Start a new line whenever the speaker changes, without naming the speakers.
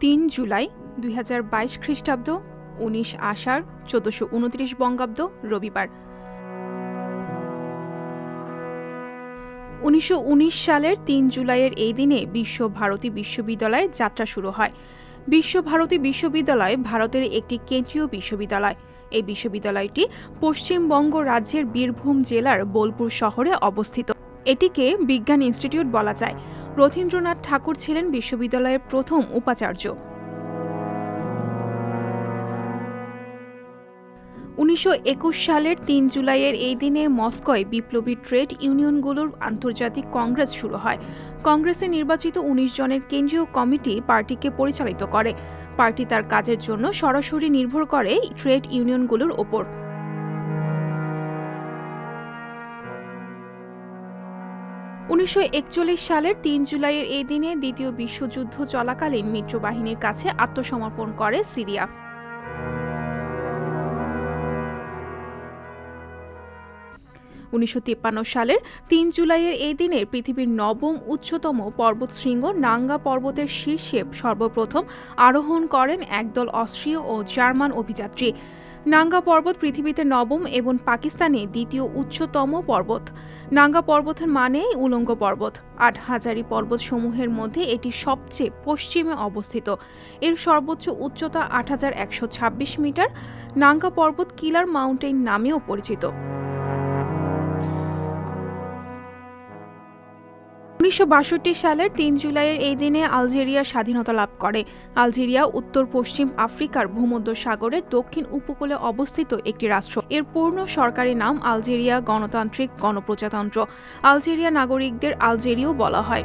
তিন জুলাই দুই হাজার বাইশ খ্রিস্টাব্দ, উনিশ আষাঢ় চোদ্দশো উনত্রিশ বঙ্গাব্দ, রবিবার। উনিশশো উনিশ সালের তিন জুলাইয়ের এই দিনে বিশ্ব ভারতী বিশ্ববিদ্যালয়ের যাত্রা শুরু হয়। বিশ্ব ভারতী বিশ্ববিদ্যালয় ভারতের একটি কেন্দ্রীয় বিশ্ববিদ্যালয়। এই বিশ্ববিদ্যালয়টি পশ্চিমবঙ্গ রাজ্যের বীরভূম জেলার বোলপুর শহরে অবস্থিত। এটিকে বিজ্ঞান ইনস্টিটিউট বলা যায়। রথীন্দ্রনাথ ঠাকুর ছিলেন বিশ্ববিদ্যালয়ের প্রথম উপাচার্য। উনিশশো একুশ সালের তিন জুলাইয়ের এই দিনে মস্কোয় বিপ্লবী ট্রেড ইউনিয়নগুলোর আন্তর্জাতিক কংগ্রেস শুরু হয়। কংগ্রেসে নির্বাচিত উনিশ জনের কেন্দ্রীয় কমিটি পার্টিকে পরিচালিত করে। পার্টি তার কাজের জন্য সরাসরি নির্ভর করে ট্রেড ইউনিয়নগুলোর ওপর। উনিশশো সালের তিন জুলাইয়ের এই দিনে দ্বিতীয় বিশ্বযুদ্ধ চলাকালীন মিত্রবাহিনীর কাছে আত্মসমর্পণ করে সিরিয়া। উনিশশো সালের তিন জুলাইয়ের এই দিনে পৃথিবীর নবম উচ্চতম পর্বতশৃঙ্গ নাঙ্গা পর্বতের শীর্ষে সর্বপ্রথম আরোহণ করেন একদল অস্ট্রীয় ও জার্মান অভিযাত্রী। নাঙ্গা পর্বত পৃথিবীতে নবম এবং পাকিস্তানে দ্বিতীয় উচ্চতম পর্বত। নাঙ্গা পর্বতের মানে উলঙ্গ পর্বত। আট হাজারি পর্বত সমূহের মধ্যে এটি সবচেয়ে পশ্চিমে অবস্থিত। এর সর্বোচ্চ উচ্চতা আট হাজার একশো ছাব্বিশ মিটার। নাঙ্গা পর্বত কিলার মাউন্টেন নামেও পরিচিত। উনিশশো বাষট্টি সালের তিন জুলাইয়ের এই দিনে আলজেরিয়া স্বাধীনতা লাভ করে। আলজেরিয়া, উত্তর, পশ্চিম আফ্রিকার ভূমধ্য সাগরের দক্ষিণ উপকূলে অবস্থিত একটি রাষ্ট্র। এর পূর্ণ সরকারি নাম আলজেরিয়া গণতান্ত্রিক গণপ্রজাতন্ত্র। আলজেরিয়া নাগরিকদের আলজেরীয় বলা হয়।